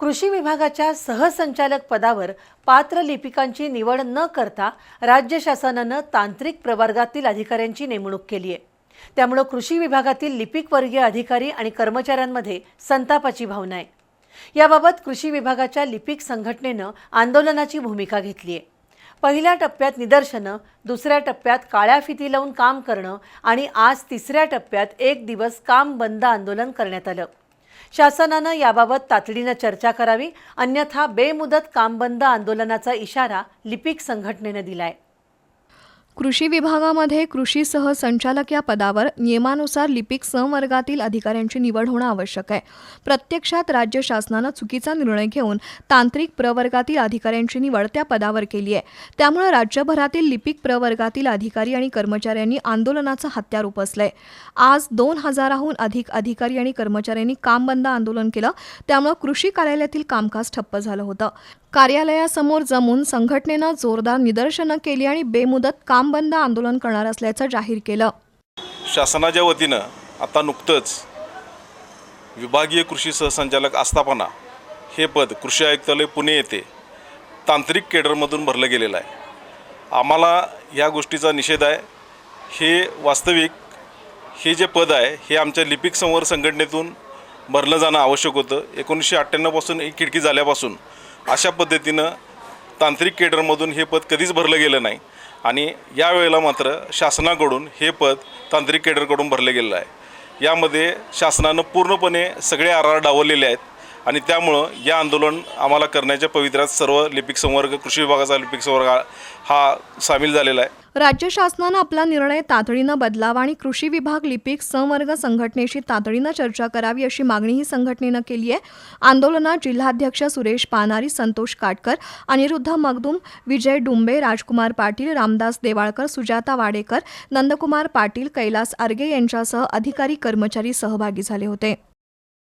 कृषी विभागाच्या सहसंचालक पदावर पात्र लिपिकांची निवड न करता राज्य शासनानं तांत्रिक प्रवर्गातील अधिकाऱ्यांची नेमणूक केली आहे. त्यामुळं कृषी विभागातील लिपिकवर्गीय अधिकारी आणि कर्मचाऱ्यांमध्ये संतापाची भावना आहे. याबाबत कृषी विभागाच्या लिपिक संघटनेनं आंदोलनाची भूमिका घेतली आहे. पहिल्या टप्प्यात निदर्शनं दुसऱ्या टप्प्यात काळ्या फिती लावून काम करणं आणि आज तिसऱ्या टप्प्यात एक दिवस काम बंद आंदोलन करण्यात आलं. शासनानं याबाबत तातडीनं चर्चा करावी अन्यथा बेमुदत काम बंद आंदोलनाचा इशारा लिपिक संघटनेनं दिलाय. कृषी विभागामध्ये कृषी सहसंचालक या पदावर नियमानुसार लिपिक संवर्गातील अधिकाऱ्यांची निवड होणं आवश्यक आहे. प्रत्यक्षात राज्य शासनानं चुकीचा निर्णय घेऊन तांत्रिक प्रवर्गातील अधिकाऱ्यांची निवड त्या पदावर केली आहे. त्यामुळे राज्यभरातील लिपिक प्रवर्गातील अधिकारी आणि कर्मचाऱ्यांनी आंदोलनाचं हत्यार उपसलंय आज दोन हजाराहून अधिक अधिकारी आणि कर्मचाऱ्यांनी काम बंद आंदोलन केलं. त्यामुळे कृषी कार्यालयातील कामकाज ठप्प झालं होतं. कार्यालयासमोर जमून संघटनेनं जोरदार निदर्शनं केली आणि बेमुदत काम बंद आंदोलन करणार असल्याचं जाहीर केलं. शासनाच्या वतीनं आता नुकतंच विभागीय कृषी सहसंचालक आस्थापना हे पद कृषी आयुक्तालय पुणे येथे तांत्रिक केडरमधून भरलं गेलेलं आहे. आम्हाला या गोष्टीचा निषेध आहे. हे वास्तविक हे जे पद आहे हे आमच्या लिपिक संवर संघटनेतून भरलं जाणं आवश्यक होतं. एकोणीसशे अठ्ठ्याण्णवपासून एक खिडकी झाल्यापासून अशा पद्धतीनं तांत्रिक केडरमधून हे पद कधीच भरलं गेलं नाही. आणि यावेळेला मात्र शासनाकडून हे पद तांत्रिक केडरकडून भरलं गेलेलं आहे. यामध्ये शासनानं पूर्णपणे सगळे आर आर डावललेले आहेत. आणि त्यामुळं या आंदोलन आम्हाला करण्याच्या पवित्र्यात सर्व लिपिक संवर्ग कृषी विभागाचा लिपिक संवर्ग हा- सामील झालेला आहे. राज्य शासनानं आपला निर्णय तातडीनं बदलावा आणि कृषी विभाग लिपिक संवर्ग संघटनेशी तातडीनं चर्चा करावी अशी मागणीही संघटनेनं केली आहे. आंदोलनात जिल्हाध्यक्ष सुरेश पानारी संतोष काटकर अनिरुद्ध मगदूम विजय डुंबे राजकुमार पाटील रामदास देवाळकर सुजाता वाडेकर नंदकुमार पाटील कैलास आर्गे यांच्यासह अधिकारी कर्मचारी सहभागी झाले होते.